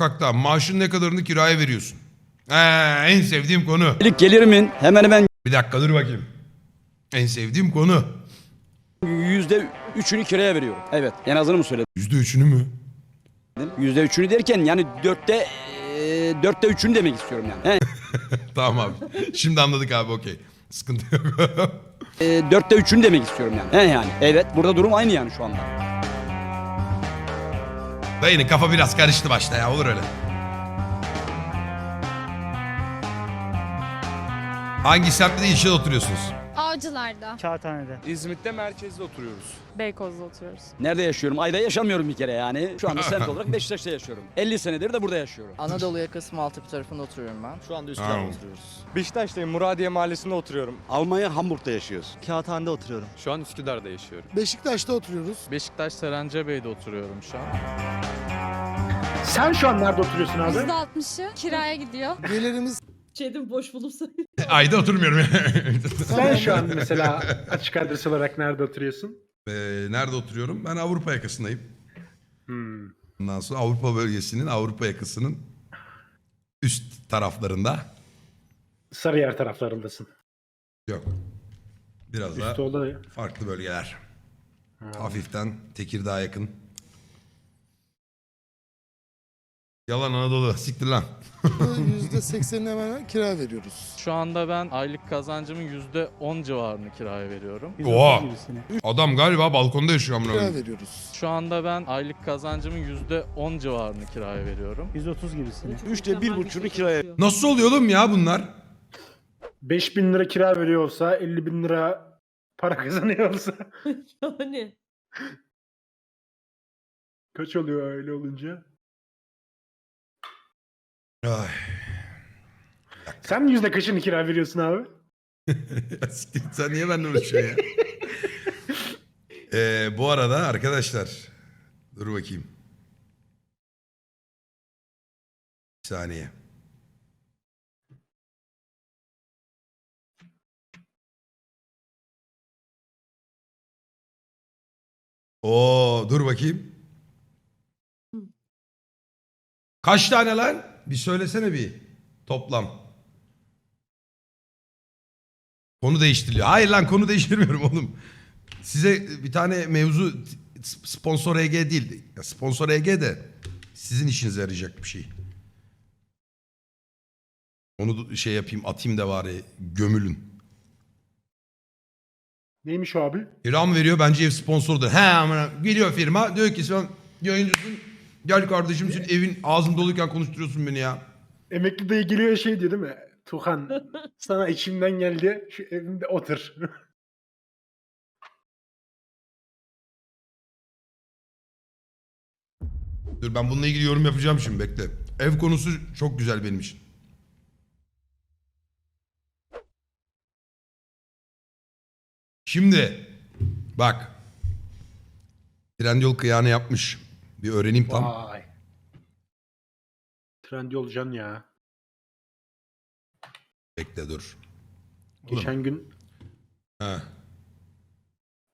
sokakta. Maaşın ne kadarını kiraya veriyorsun? He, en sevdiğim konu. Aylık gelirimin hemen hemen Bir dakika dur bakayım. En sevdiğim konu. yüzde üçünü kiraya veriyorum. Evet en azını mı söyledim? Yüzde üçünü mü? Yüzde üçünü derken yani dörtte e, dörtte üçünü demek istiyorum yani. He, Tamam abi. Şimdi anladık abi okey. Sıkıntı yok. e, dörtte üçünü demek istiyorum yani. He yani. Evet burada durum aynı yani şu anda. Dayının kafa biraz karıştı başta ya olur öyle. Hangi semtte ilçede oturuyorsunuz? Avcılarda. Kağıthane'de. İzmit'te merkezde oturuyoruz. Beykoz'da oturuyoruz. Nerede yaşıyorum? Ayda yaşamıyorum bir kere yani. Şu anda semt olarak Beşiktaş'ta yaşıyorum. 50 senedir de burada yaşıyorum. Anadolu yakası Maltepe tarafında oturuyorum ben. Şu anda. Üsküdar'da oturuyoruz. Beşiktaş'tayım. Muradiye Mahallesi'nde oturuyorum. Almanya Hamburg'da yaşıyoruz. Kağıthane'de oturuyorum. Şu an Üsküdar'da yaşıyorum. Beşiktaş'ta oturuyoruz. Beşiktaş Sarancabe'de oturuyorum şu an. Sen şu an nerede oturuyorsun abi? %60'ı kiraya gidiyor. Gelirimiz Şeydim boş bulursa. Ayda oturmuyorum. Sen şu an mesela açık adres olarak nerede oturuyorsun? Ee, nerede oturuyorum? Ben Avrupa yakasındayım. Hmm. Ondan sonra Avrupa bölgesinin, Avrupa yakasının üst taraflarında. Sarıyer taraflarındasın. Yok. Biraz daha Üstü oldu. farklı bölgeler. Hafiften Tekirdağ'a yakın. Yalan Anadolu. Siktir lan. %80'ine hemen hemen kira veriyoruz. Şu anda ben aylık kazancımın %10 civarını kiraya veriyorum. Oha. Adam galiba balkonda yaşıyor amına Kira koyayım. veriyoruz. Şu anda ben aylık kazancımın %10 civarını kiraya veriyorum. 130 gibisini. Üçte bir buçuğunu kiraya Nasıl oluyor oğlum ya bunlar? 5000 lira kira veriyor olsa 50 bin lira para kazanıyor olsa yani. kaç oluyor öyle olunca? Ay. Sen yüzde kaçını kira veriyorsun abi? Ya siktir, Sen niye benimle uğraşıyorsun ya? Ee, bu arada arkadaşlar dur bakayım. Bir saniye. Oo dur bakayım. Kaç tane lan? Bir söylesene bir toplam. Konu değiştiriliyor. Hayır lan konu değiştirmiyorum oğlum. Size bir tane mevzu sponsor EG değil. Sponsor EG de sizin işinize yarayacak bir şey. Onu şey yapayım atayım da bari gömülün. Neymiş abi? İram veriyor bence ev sponsorudur. He amına geliyor firma diyor ki sen yayıncısın. Gel kardeşim sen evin ağzın doluyken konuşturuyorsun beni ya. Emekli dayı geliyor şey diyor değil mi? Tuhan sana içimden geldi şu evimde otur. Dur ben bununla ilgili yorum yapacağım şimdi bekle. Ev konusu çok güzel benim için. Şimdi bak. Trendyol kıyağını yapmış. Bir öğreneyim tam. Vay. Trendyol can ya. Bekle dur. Oğlum. Geçen gün He.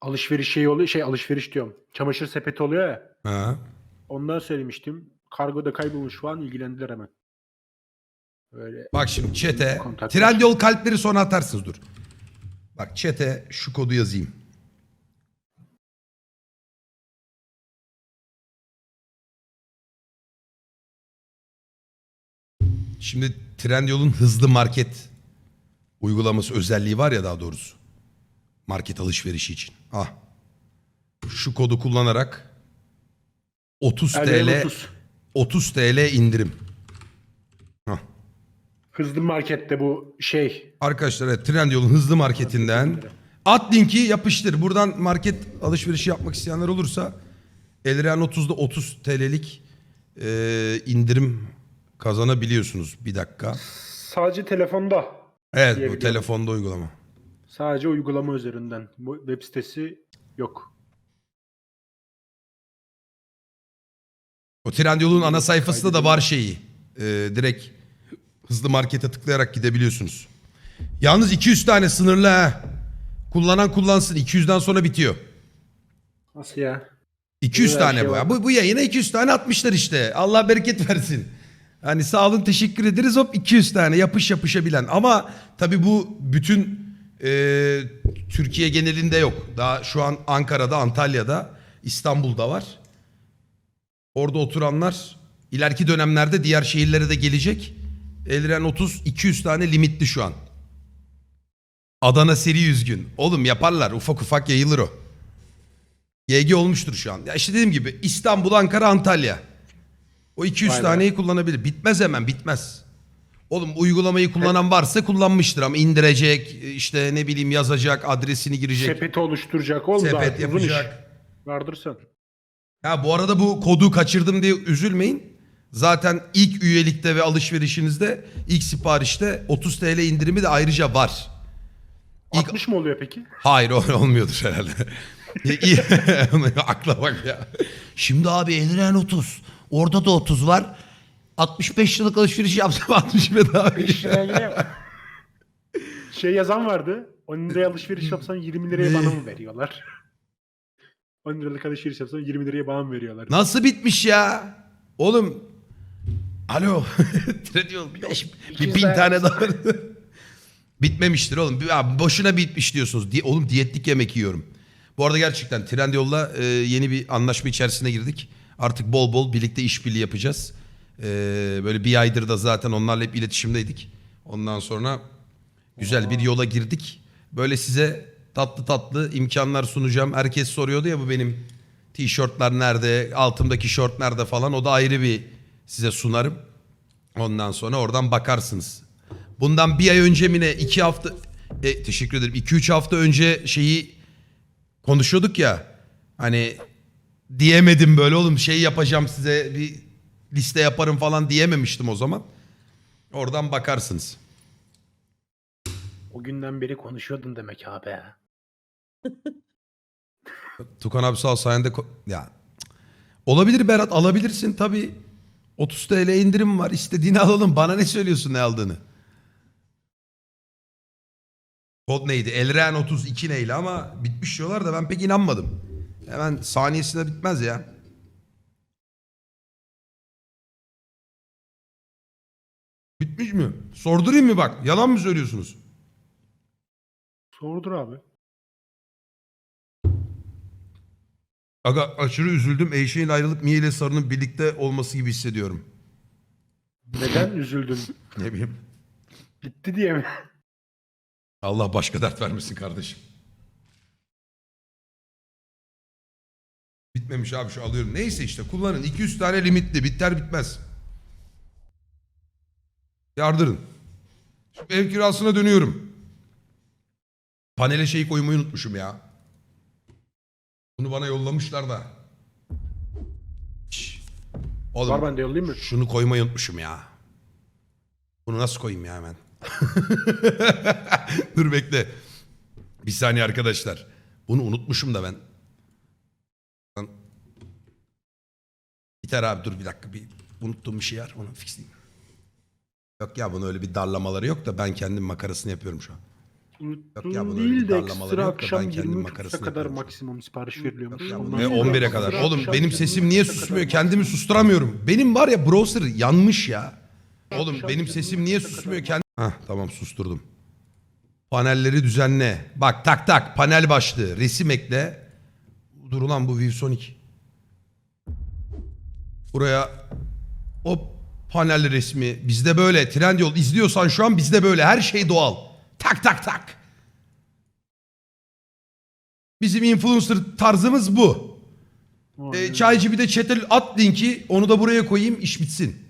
alışveriş şey oluyor şey alışveriş diyorum. Çamaşır sepeti oluyor ya. He. Ondan söylemiştim. Kargoda kaybolmuş falan ilgilendiler hemen. Böyle Bak şimdi çete. Kontak Trendyol kalpleri sonra atarsınız dur. Bak çete şu kodu yazayım. Şimdi Trendyol'un hızlı market uygulaması özelliği var ya daha doğrusu. Market alışverişi için. Ah. Şu kodu kullanarak 30 Erdoğan TL 30. 30 TL indirim. Hızlı markette bu şey. Arkadaşlar evet, Trendyol'un hızlı marketinden at linki yapıştır. Buradan market alışverişi yapmak isteyenler olursa Elren 30'da 30 TL'lik e, indirim kazanabiliyorsunuz. Bir dakika. Sadece telefonda. Evet bu Diyebiliyorum. telefonda uygulama. Sadece uygulama üzerinden. Bu web sitesi yok. O Trendyol'un ana sayfasında da var şeyi. E, direkt hızlı markete tıklayarak gidebiliyorsunuz. Yalnız 200 tane sınırlı ha. Kullanan kullansın. 200'den sonra bitiyor. Nasıl ya? 200 Güzel tane şey bu ya. var. Bu, bu yayına 200 tane atmışlar işte. Allah bereket versin. Hani sağ olun teşekkür ederiz hop 200 tane yapış yapışabilen. Ama tabii bu bütün e, Türkiye genelinde yok. Daha şu an Ankara'da, Antalya'da, İstanbul'da var. Orada oturanlar ileriki dönemlerde diğer şehirlere de gelecek. Elren 30 200 tane limitli şu an. Adana seri 100 gün. Oğlum yaparlar ufak ufak yayılır o. YG olmuştur şu an. Ya işte dediğim gibi İstanbul, Ankara, Antalya. O 200 Vay be. taneyi kullanabilir. Bitmez hemen bitmez. Oğlum uygulamayı kullanan varsa kullanmıştır ama indirecek işte ne bileyim yazacak adresini girecek. Sepeti oluşturacak oğlum. Sepet daha uzun iş. yapacak. Vardır sen. Ha bu arada bu kodu kaçırdım diye üzülmeyin. Zaten ilk üyelikte ve alışverişinizde ilk siparişte 30 TL indirimi de ayrıca var. İlk 60 mı oluyor peki? Hayır o olmuyordur herhalde. Akla bak ya. Şimdi abi Eliren 30. Orada da 30 var. 65 liralık alışveriş yapsam 60 bedava. 5 liraya yine şey yazan vardı. 10 liraya alışveriş yapsan 20 liraya bana mı veriyorlar? 10 liralık alışveriş yapsan 20 liraya bana mı veriyorlar? Nasıl bitmiş ya? Oğlum. Alo. Trendyol 5 bir bin tane daha. Bitmemiştir oğlum. Ya boşuna bitmiş diyorsunuz. Di- oğlum diyetlik yemek yiyorum. Bu arada gerçekten Trendyol'la e, yeni bir anlaşma içerisine girdik. Artık bol bol birlikte işbirliği yapacağız. E, böyle bir aydır da zaten onlarla hep iletişimdeydik. Ondan sonra güzel bir yola girdik. Böyle size tatlı tatlı imkanlar sunacağım. Herkes soruyordu ya bu benim tişörtler nerede, altımdaki şort nerede falan. O da ayrı bir size sunarım. Ondan sonra oradan bakarsınız. Bundan bir ay önce mi ne iki hafta e, teşekkür ederim. 2-3 hafta önce şeyi konuşuyorduk ya. Hani diyemedim böyle oğlum şey yapacağım size bir liste yaparım falan diyememiştim o zaman. Oradan bakarsınız. O günden beri konuşuyordun demek abi. Tukan abi sağ ol sayende ko- ya olabilir Berat alabilirsin tabii. 30 TL indirim var istediğini alalım. Bana ne söylüyorsun ne aldığını? Kod neydi? Elren 32 neyle ama bitmiş diyorlar da ben pek inanmadım. Hemen saniyesinde bitmez ya. Bitmiş mi? Sordurayım mı bak? Yalan mı söylüyorsunuz? Sordur abi. Aga aşırı üzüldüm. Eyşe ile ayrılıp Mie ile Sarı'nın birlikte olması gibi hissediyorum. Neden üzüldün? Ne bileyim. Bitti diye mi? Allah başka dert vermesin kardeşim. Bitmemiş abi şu alıyorum. Neyse işte kullanın. 200 tane limitli. Biter bitmez. Yardırın. Şimdi ev kirasına dönüyorum. Panele şeyi koymayı unutmuşum ya. Bunu bana yollamışlar da. Şş. Oğlum, Var ben de yollayayım mı? şunu koymayı unutmuşum ya. Bunu nasıl koyayım ya hemen? Dur bekle. Bir saniye arkadaşlar. Bunu unutmuşum da ben. Lan. Biter abi dur bir dakika. Bir unuttuğum bir şey var. Onu fixleyeyim. Yok ya bunu öyle bir darlamaları yok da ben kendim makarasını yapıyorum şu an. Unuttuğum ya bunun öyle değil bir de darlamaları ekstra yok da akşam ben kendim 23'e makarasını kadar yapıyorum. maksimum sipariş veriliyormuş. Ya Ondan Ve sonra 11'e ekstra kadar. Oğlum akşam benim sesim 23'e niye kadar susmuyor? maksimum. Kendimi susturamıyorum. Benim var ya browser yanmış ya. Oğlum Akşam benim 23'e sesim niye susmuyor? Kendi... Hah tamam susturdum. Panelleri düzenle. Bak tak tak panel başlığı. Resim ekle. Dur ulan bu ViewSonic. Buraya o panel resmi. Bizde böyle. Trendyol izliyorsan şu an bizde böyle. Her şey doğal. Tak tak tak. Bizim influencer tarzımız bu. E, çaycı bir de chat'e at linki. Onu da buraya koyayım. iş bitsin.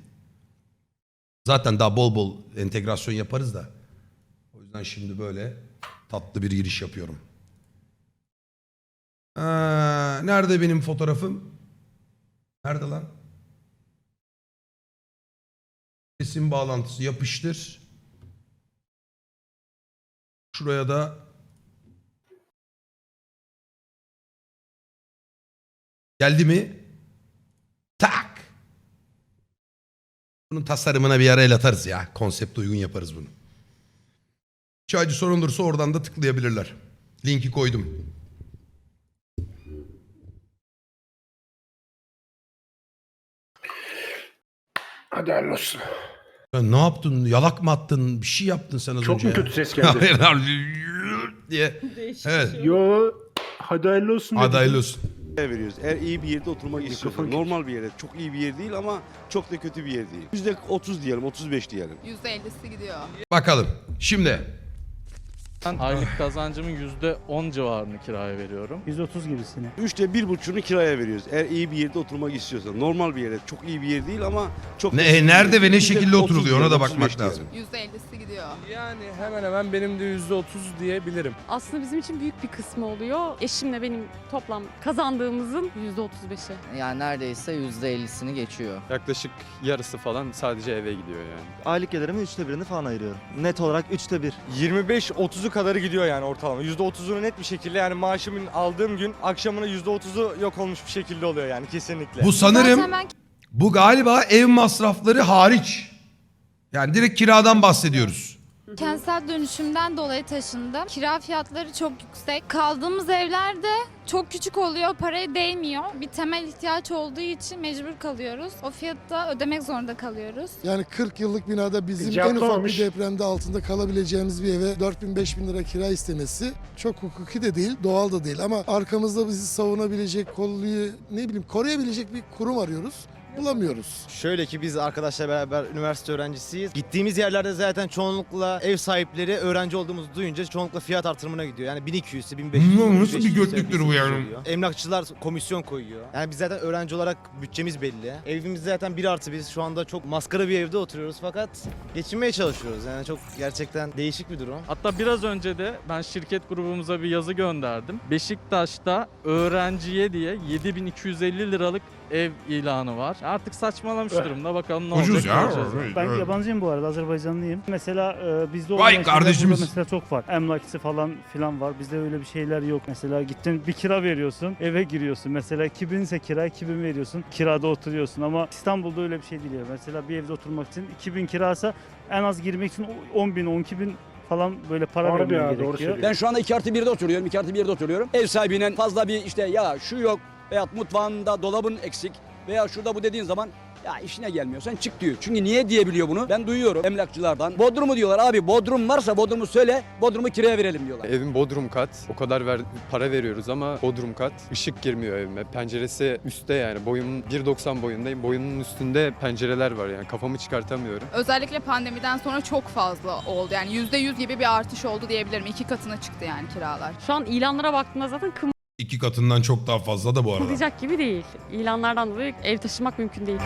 Zaten daha bol bol entegrasyon yaparız da. O yüzden şimdi böyle tatlı bir giriş yapıyorum. Aa, nerede benim fotoğrafım? Nerede lan? Resim bağlantısı yapıştır. Şuraya da Geldi mi? Tak. Bunun tasarımına bir ara el atarız ya. Konsept uygun yaparız bunu. Çaycı sorun olursa oradan da tıklayabilirler. Linki koydum. Hadi hayırlı olsun. Sen ne yaptın? Yalak mı attın? Bir şey yaptın sen az Çok önce mu ya. kötü ses geldi? Hayır, hayır, diye. Değişik Evet. bir şey. Yo hadi hayırlı olsun. dedim. Adaylı olsun. veriyoruz. Eğer iyi bir yerde oturmak istiyorsan. Normal bir yerde. Çok iyi bir yer değil ama çok da kötü bir yer değil. Yüzde 30 diyelim, 35 diyelim. %50'si gidiyor. Bakalım. Şimdi Ben aylık kazancımın %10 civarını kiraya veriyorum. 130 gibisini. Üçte bir buçuğunu kiraya veriyoruz. Eğer iyi bir yerde oturmak istiyorsan. Normal bir yerde. Çok iyi bir yer değil ama çok Ne- bir nerede ve ne şekilde oturuluyor, ona 30 da bakmak 35 lazım. diyelim. %50'si gidiyor. Yani hemen hemen benim de %30 diyebilirim. Aslında bizim için büyük bir kısmı oluyor. Eşimle benim toplam kazandığımızın %35'i. Yani neredeyse %50'sini geçiyor. Yaklaşık yarısı falan sadece eve gidiyor yani. Aylık gelirimin üçte birini falan ayırıyorum. Net olarak üçte bir. 25-30'u kadarı gidiyor yani ortalama. %30'unu net bir şekilde yani maaşımın aldığım gün akşamına %30'u yok olmuş bir şekilde oluyor yani kesinlikle. bu sanırım Zaten ben bu galiba ev masrafları hariç. Yani direkt kiradan bahsediyoruz. Kentsel dönüşümden dolayı taşındım. Kira fiyatları çok yüksek. Kaldığımız evlerde çok küçük oluyor, paraya değmiyor. Bir temel ihtiyaç olduğu için mecbur kalıyoruz. O fiyatı da ödemek zorunda kalıyoruz. Yani 40 yıllık binada bizim Bizce en ufak atamamış. bir depremde altında kalabileceğimiz bir eve 4000-5000 lira kira istemesi çok hukuki de değil, doğal da değil. Ama arkamızda bizi savunabilecek, kolluyu ne bileyim koruyabilecek bir kurum arıyoruz. Bulamıyoruz. Şöyle ki biz arkadaşlar beraber üniversite öğrencisiyiz. Gittiğimiz yerlerde zaten çoğunlukla ev sahipleri öğrenci olduğumuzu duyunca çoğunlukla fiyat artırımına gidiyor. Yani 1200'ü 1500'ü. Hmm, nasıl bir 1500'ü, götlüktür bu yani? oluyor. Emlakçılar komisyon koyuyor. Yani biz zaten öğrenci olarak bütçemiz belli. Evimiz zaten 1 artı biz şu anda çok maskara bir evde oturuyoruz fakat geçinmeye çalışıyoruz. Yani çok gerçekten değişik bir durum. Hatta biraz önce de ben şirket grubumuza bir yazı gönderdim. Beşiktaş'ta öğrenciye diye 7250 liralık ev ilanı var. Artık saçmalamış durumda. Bakalım ne Ucuz olacak. ya. göreceğiz. Ben yabancıyım bu arada Azerbaycanlıyım. Mesela e, bizde Vay olmayan şeyler kardeşimiz. burada mesela çok var. Emlakçı falan filan var. Bizde öyle bir şeyler yok. Mesela gittin bir kira veriyorsun, eve giriyorsun. Mesela 2000 ise kira 2000 veriyorsun. Kirada oturuyorsun ama İstanbul'da öyle bir şey değil. ya. Mesela bir evde oturmak için 2000 kirasa en az girmek için 10 bin, 12 bin falan böyle para Harbi vermen ya, doğru gerekiyor. söylüyor. Ben şu anda 2 artı 1'de oturuyorum. 2 artı 1'de oturuyorum. Ev sahibinin fazla bir işte ya şu yok veyahut mutfağında dolabın eksik veya şurada bu dediğin zaman ya işine gelmiyorsan çık diyor. Çünkü niye diyebiliyor bunu? Ben duyuyorum emlakçılardan. Bodrumu diyorlar abi Bodrum varsa Bodrum'u söyle Bodrum'u kiraya verelim diyorlar. Evim bodrum kat. O kadar ver, para veriyoruz ama bodrum kat. Işık girmiyor evime. Penceresi üstte yani. Boyum 1.90 boyundayım. Boyumun üstünde pencereler var yani. Kafamı çıkartamıyorum. Özellikle pandemiden sonra çok fazla oldu. Yani %100 gibi bir artış oldu diyebilirim. İki katına çıktı yani kiralar. Şu an ilanlara baktığımda zaten İki katından çok daha fazla da bu arada. kımıldayacak gibi değil. İlanlardan dolayı ev taşımak mümkün değil.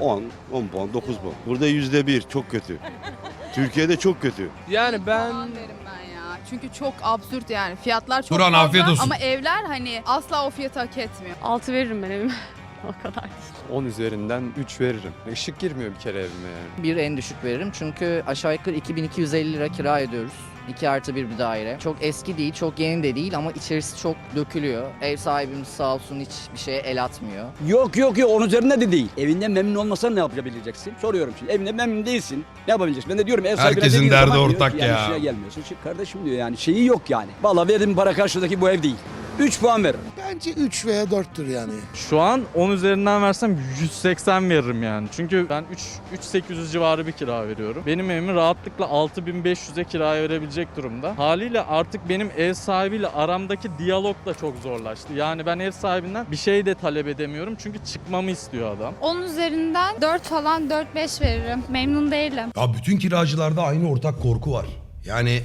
10, 10 puan, 9 puan. Burada yüzde bir çok kötü. Türkiye'de çok kötü. Yani ben derim ben ya. Çünkü çok absürt yani. Fiyatlar çok Turan, fazla afiyet olsun. ama evler hani asla o fiyatı hak etmiyor. 6 veririm ben evime. o kadar değil. 10 üzerinden 3 veririm. Işık girmiyor bir kere evime yani. Bir en düşük veririm çünkü aşağı yukarı 2250 lira kira ediyoruz. 2 artı bir bir daire. Çok eski değil, çok yeni de değil ama içerisi çok dökülüyor. Ev sahibimiz sağ olsun hiç bir şeye el atmıyor. Yok yok yok onun üzerinde de değil. Evinde memnun olmasan ne yapabileceksin? Soruyorum şimdi. Evinde memnun değilsin. Ne yapabileceksin? Ben de diyorum ev sahibine Herkesin dediğin derdi zaman diyor ortak ki, yani ya. işine gelmiyorsun. Çık kardeşim diyor yani. Şeyi yok yani. Vallahi verdim para karşıdaki bu ev değil. 3 puan veririm. Bence 3 veya 4'tür yani. Şu an 10 üzerinden versem 180 veririm yani. Çünkü ben 3 3800 civarı bir kira veriyorum. Benim evimi rahatlıkla 6500'e kiraya verebilecek durumda. Haliyle artık benim ev sahibiyle aramdaki diyalog da çok zorlaştı. Yani ben ev sahibinden bir şey de talep edemiyorum çünkü çıkmamı istiyor adam. 10 üzerinden 4 falan 4-5 veririm. Memnun değilim. Ya bütün kiracılarda aynı ortak korku var. Yani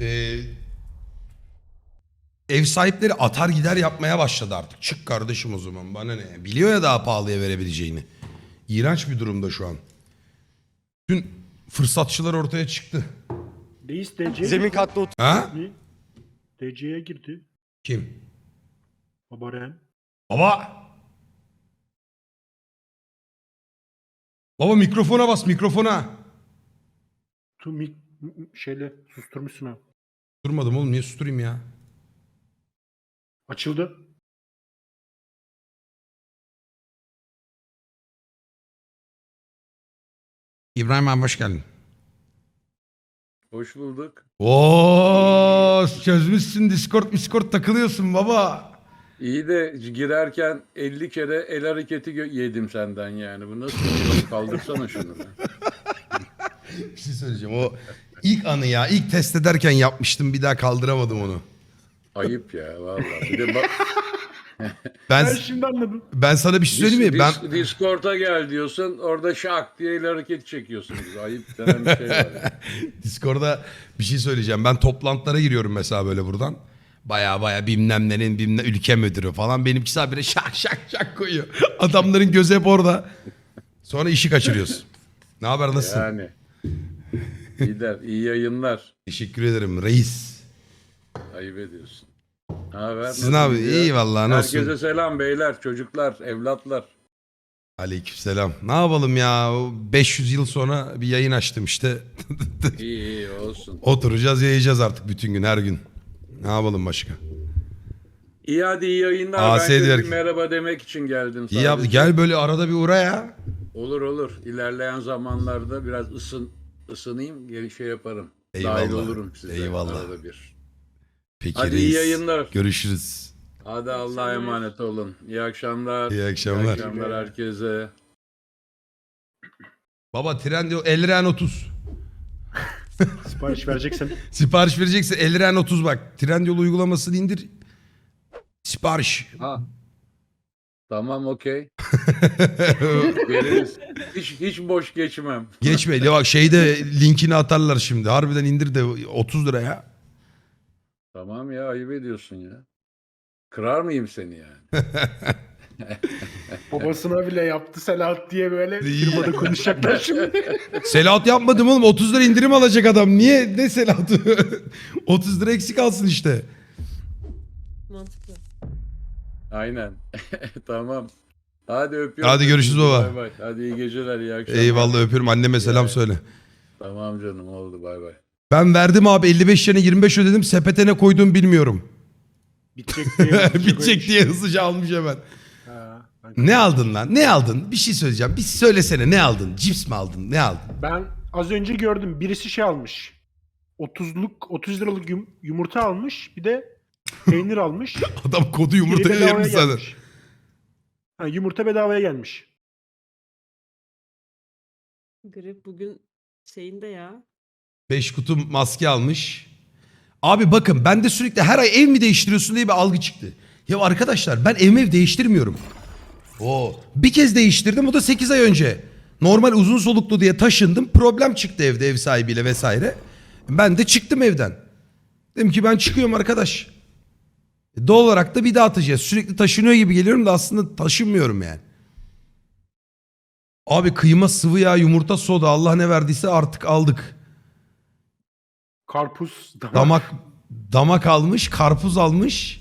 e, ev sahipleri atar gider yapmaya başladı artık. Çık kardeşim o zaman bana ne. Biliyor ya daha pahalıya verebileceğini. İğrenç bir durumda şu an. Bütün fırsatçılar ortaya çıktı. Deist DC. Zemin katta Ha? Ne? DC'ye girdi. Kim? Baba Ren. Baba! Baba mikrofona bas mikrofona. Tu mik şeyle susturmuşsun ha. Durmadım oğlum niye susturayım ya? Açıldı. İbrahim abi hoş geldin. Hoş bulduk. Oo çözmüşsün Discord Discord takılıyorsun baba. İyi de girerken 50 kere el hareketi gö- yedim senden yani. Bu nasıl? bir şey? Kaldırsana şunu. be. Bir şey söyleyeceğim. O ilk anı ya. ilk test ederken yapmıştım. Bir daha kaldıramadım onu. Ayıp ya vallahi. Bir de bak, Ben Ben şimdi anladım. ben sana bir şey söyleyeyim mi? Ben Dis- Discord'a gel diyorsun. Orada şak diye el hareketi çekiyorsunuz. Ayıp denen bir şey var. ya. Discord'da bir şey söyleyeceğim. Ben toplantılara giriyorum mesela böyle buradan. Baya baya bilmem nenin bilmem ülke müdürü falan. Benimkisi habire şak şak şak koyuyor. Adamların gözü hep orada. Sonra işi kaçırıyoruz. Ne haber nasılsın? Yani. Gider. iyi yayınlar. Teşekkür ederim reis. Ayıp ediyorsun. Haber? Sizin Nasıl abi gidiyor? iyi vallahi nasılsın? Herkese selam beyler, çocuklar, evlatlar. Aleykümselam. Ne yapalım ya? O 500 yıl sonra bir yayın açtım işte. İyi iyi olsun. Oturacağız yayacağız artık bütün gün her gün. Ne yapalım başka? İyi hadi iyi yayınlar. Aa, ben de bir merhaba demek için geldim. İyi sadece. Gel böyle arada bir uğra ya. Olur olur. İlerleyen zamanlarda biraz ısın ısınayım, geri şey yaparım. Eyvallah. Dahil olurum size. Eyvallah. Arada bir. Peki Hadi reis. iyi yayınlar. Görüşürüz. Hadi Allah'a emanet olun. İyi akşamlar. İyi akşamlar. İyi akşamlar herkese. Baba Trendyol Elren 30. Sipariş vereceksen Sipariş verecekse Elren 30 bak. Trendyol uygulamasını indir. Sipariş. Ha. Tamam okey. Veririz. Hiç, hiç boş geçmem. Geçme. Ya bak şeyde linkini atarlar şimdi. Harbiden indir de 30 lira ya. Tamam ya ayıp ediyorsun ya. Kırar mıyım seni yani? babasına bile yaptı Selahat diye böyle firmada konuşacaklar şimdi. Selahat yapmadım oğlum. 30 lira indirim alacak adam. Niye? Ne Selahat'ı? 30 lira eksik alsın işte. Mantıklı. Aynen. tamam. Hadi öpüyorum. Hadi görüşürüz baba. Bay bay. Hadi iyi geceler, iyi akşamlar. Eyvallah öpüyorum. Anneme selam söyle. Tamam canım oldu bay bay. Ben verdim abi 55 yerine 25 ödedim. Sepete ne koyduğumu bilmiyorum. Bitecek diye. Bitecek diye hızlıca almış hemen. Ha, ben- Ne aldın lan? Ne aldın? Bir şey söyleyeceğim. Bir söylesene ne aldın? Cips mi aldın? Ne aldın? Ben az önce gördüm birisi şey almış. 30'luk 30 liralık yum- yumurta almış. Bir de peynir almış. Adam kodu Biri yumurtaya bedavaya vermiş zaten. gelmiş. Ha, yumurta bedavaya gelmiş. Grip bugün şeyinde ya. 5 kutu maske almış. Abi bakın ben de sürekli her ay ev mi değiştiriyorsun diye bir algı çıktı. Ya arkadaşlar ben ev ev değiştirmiyorum. Oo. Bir kez değiştirdim o da 8 ay önce. Normal uzun soluklu diye taşındım. Problem çıktı evde ev sahibiyle vesaire. Ben de çıktım evden. Dedim ki ben çıkıyorum arkadaş. E, Doğal olarak da bir daha atacağız. Sürekli taşınıyor gibi geliyorum da aslında taşınmıyorum yani. Abi kıyma, sıvı yağ, yumurta, soda Allah ne verdiyse artık aldık. Karpuz. damak. Damak damak almış, karpuz almış,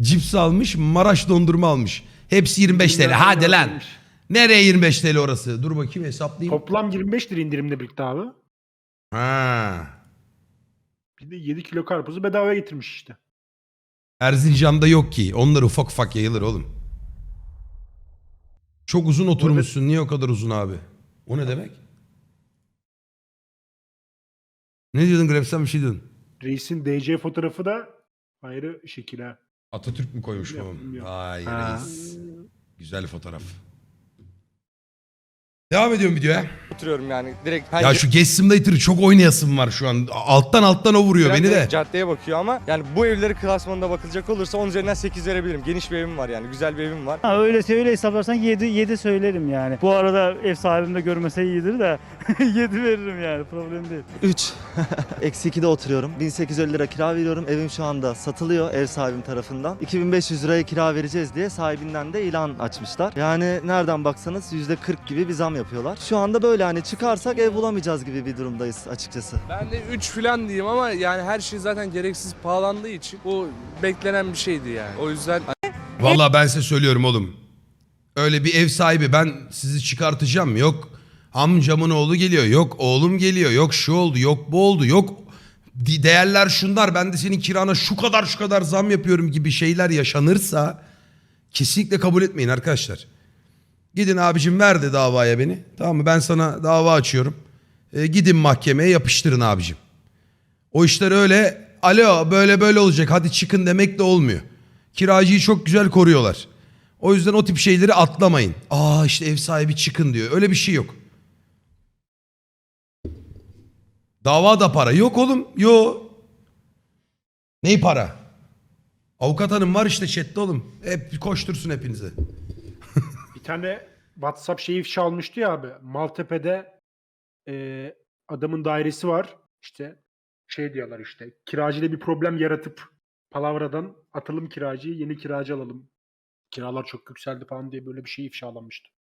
cips almış, Maraş dondurma almış. Hepsi 25 TL. Hadi lan. Nereye 25 TL orası? Dur bakayım hesaplayayım. Toplam 25 lira indirimle birlikte abi. Ha. Bir de 7 kilo karpuzu bedavaya getirmiş işte. Erzincan'da yok ki. Onlar ufak ufak yayılır oğlum. Çok uzun oturmuşsun. Niye o kadar uzun abi? O ne demek? Ne diyordun Grab sen bir şey diyordun. Reisin DC fotoğrafı da ayrı şekil ha. Atatürk mü koymuş bilmiyorum. Vay Ha. reis. Güzel fotoğraf. Devam ediyorum videoya. Oturuyorum yani direkt Ya şu Guest Simulator'ı çok oynayasım var şu an. Alttan alttan o vuruyor beni de. Caddeye bakıyor ama yani bu evleri klasmanında bakılacak olursa 10 üzerinden 8 verebilirim. Geniş bir evim var yani güzel bir evim var. Ha, öyle öyle hesaplarsan 7 7 söylerim yani. Bu arada ev sahibim de görmese iyidir de 7 veririm yani problem değil. 3. Eksi 2'de oturuyorum. 1850 lira kira veriyorum. Evim şu anda satılıyor ev sahibim tarafından. 2500 liraya kira vereceğiz diye sahibinden de ilan açmışlar. Yani nereden baksanız %40 gibi bir zam yapıyorlar. Şu anda böyle hani çıkarsak ev bulamayacağız gibi bir durumdayız açıkçası. Ben de 3 falan diyeyim ama yani her şey zaten gereksiz pahalandığı için bu beklenen bir şeydi yani. O yüzden Vallahi ben size söylüyorum oğlum. Öyle bir ev sahibi ben sizi çıkartacağım. Yok amcamın oğlu geliyor. Yok oğlum geliyor. Yok şu oldu. Yok bu oldu. Yok değerler şunlar. Ben de senin kirana şu kadar şu kadar zam yapıyorum gibi şeyler yaşanırsa kesinlikle kabul etmeyin arkadaşlar. Gidin abicim ver de davaya beni. Tamam mı? Ben sana dava açıyorum. E, gidin mahkemeye yapıştırın abicim. O işler öyle alo böyle böyle olacak hadi çıkın demek de olmuyor. kiracıyı çok güzel koruyorlar. O yüzden o tip şeyleri atlamayın. Aa işte ev sahibi çıkın diyor. Öyle bir şey yok. Dava da para. Yok oğlum. Yo. Ney para? Avukat hanım var işte chatte oğlum. Hep koştursun hepinize. Bir tane WhatsApp şeyi ifşa olmuştu ya abi. Maltepe'de eee, adamın dairesi var. İşte şey diyorlar işte. Kiracıyla bir problem yaratıp palavradan atalım kiracıyı yeni kiracı alalım. Kiralar çok yükseldi falan diye böyle bir şey ifşalanmıştı.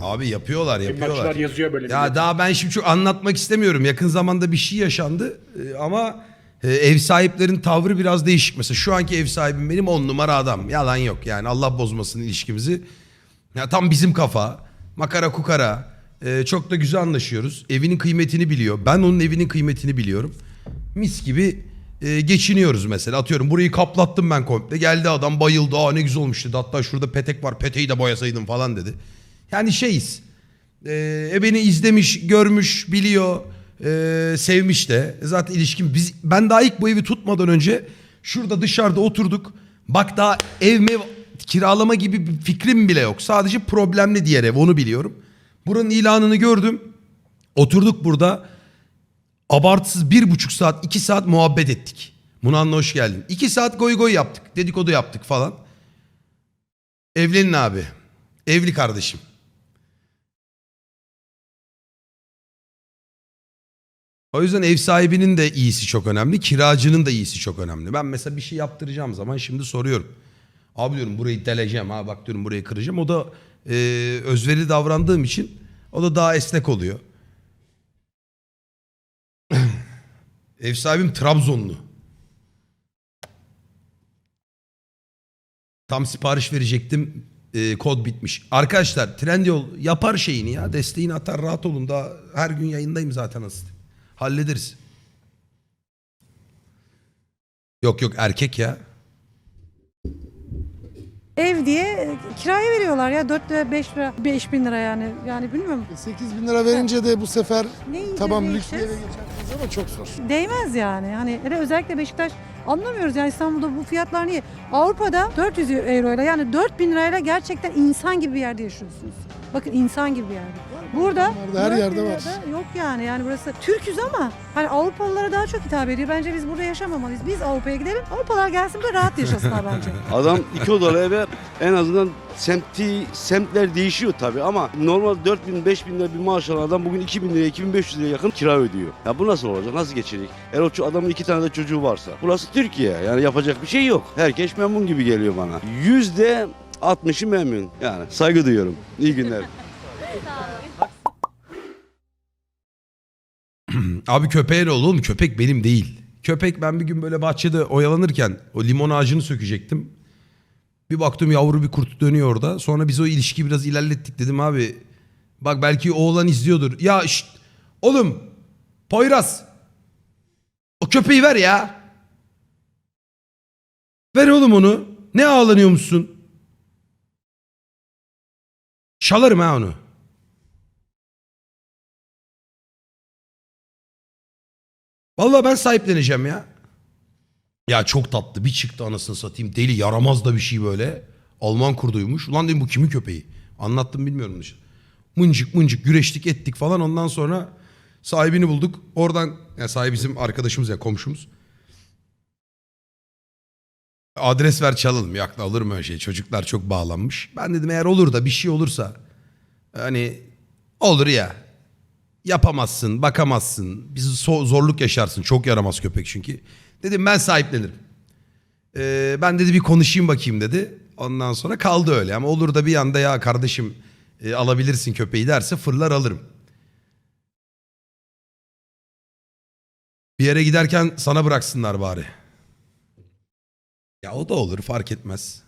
Abi yapıyorlar Emlakçılar yapıyorlar. yazıyor böyle. Ya daha ben şimdi çok anlatmak istemiyorum. Yakın zamanda bir şey yaşandı Ee, ama e, ev sahiplerin tavrı biraz değişik. Mesela şu anki ev sahibim benim on numara adam. Yalan yok yani Allah bozmasın ilişkimizi. Ya tam bizim kafa. Makara kukara. Ee, çok da güzel anlaşıyoruz. Evinin kıymetini biliyor. Ben onun evinin kıymetini biliyorum. Mis gibi e, geçiniyoruz mesela. Atıyorum burayı kaplattım ben komple. Geldi adam bayıldı. Aa ne güzel olmuş dedi. Hatta şurada petek var. Peteği de boyasaydım falan dedi. Yani şeyiz. Ee, e beni izlemiş, görmüş, biliyor, ee, sevmiş de. Zaten ilişkim biz ben daha ilk bu evi tutmadan önce şurada dışarıda oturduk. Bak daha ev mev kiralama gibi bir fikrim bile yok. Sadece problemli diğer ev onu biliyorum. Buranın ilanını gördüm. Oturduk burada. Abartısız bir buçuk saat, iki saat muhabbet ettik. Munan'la hoş geldin. İki saat goy goy yaptık. Dedikodu yaptık falan. Evlenin abi. Evli kardeşim. O yüzden ev sahibinin de iyisi çok önemli. Kiracının da iyisi çok önemli. Ben mesela bir şey yaptıracağım zaman şimdi soruyorum. Abi diyorum burayı deleceğim ha bak diyorum burayı kıracağım. O da e, özverili davrandığım için o da daha esnek oluyor. ev sahibim Trabzonlu. Tam sipariş verecektim. e, kod bitmiş. Arkadaşlar Trendyol yapar şeyini ya. Desteğini atar rahat olun. Daha her gün yayındayım zaten aslında. Hallederiz. Yok yok erkek ya. Ev diye e, kiraya veriyorlar ya 4 lira 5 lira 5 bin lira yani. Yani bilmiyorum. 8 bin lira verince de bu sefer Ne yiyeceğiz, tamam lüks bir eve içeceğiz? geçersiniz ama çok zor. Değmez yani. Hani hele özellikle Beşiktaş anlamıyoruz yani İstanbul'da bu fiyatlar niye? Avrupa'da 400 euroyla yani 4000 lirayla gerçekten insan gibi bir yerde yaşıyorsunuz. Bakın insan gibi bir yerde. Burada Bunlar da her 4000 yerde var. Yok yani yani burası Türküz ama hani Avrupalılara daha çok hitap ediyor. Bence biz burada yaşamamalıyız. Biz Avrupa'ya gidelim. Avrupalılar gelsin burada rahat yaşasınlar bence. Adam iki odalı eve en azından semti, semtler değişiyor tabii ama normal 4 bin 5 bin lira bir maaş alan adam bugün 2 bin liraya 2500 liraya yakın kira ödüyor. Ya bu nasıl olacak? Nasıl geçecek? Eğer o ço- adamın iki tane de çocuğu varsa. Burası Türkiye yani yapacak bir şey yok. Herkes memnun gibi geliyor bana. Yüzde 60'ı memnun. Yani saygı duyuyorum. İyi günler. Abi köpeğe ne oldu oğlum? Köpek benim değil. Köpek ben bir gün böyle bahçede oyalanırken o limon ağacını sökecektim. Bir baktım yavru bir kurt dönüyor orada. Sonra biz o ilişkiyi biraz ilerlettik dedim abi. Bak belki oğlan izliyordur. Ya şşt, oğlum Poyraz. O köpeği ver ya. Ver oğlum onu. Ne ağlanıyormuşsun? Şalarım ha onu. Vallahi ben sahipleneceğim ya. Ya çok tatlı bir çıktı anasını satayım. Deli yaramaz da bir şey böyle. Alman kurduymuş. Ulan dedim bu kimin köpeği? Anlattım bilmiyorum. Işte. Mıncık mıncık güreştik ettik falan. Ondan sonra sahibini bulduk. Oradan yani sahibi bizim arkadaşımız ya komşumuz. Adres ver çalalım. Yakla olur mu öyle şey? Çocuklar çok bağlanmış. Ben dedim eğer olur da bir şey olursa hani olur ya yapamazsın, bakamazsın. Bizi zorluk yaşarsın. Çok yaramaz köpek çünkü. Dedim ben sahiplenirim. Ee, ben dedi bir konuşayım bakayım dedi. Ondan sonra kaldı öyle. Ama olur da bir anda ya kardeşim e, alabilirsin köpeği derse fırlar alırım. Bir yere giderken sana bıraksınlar bari. Ya o da olur fark etmez.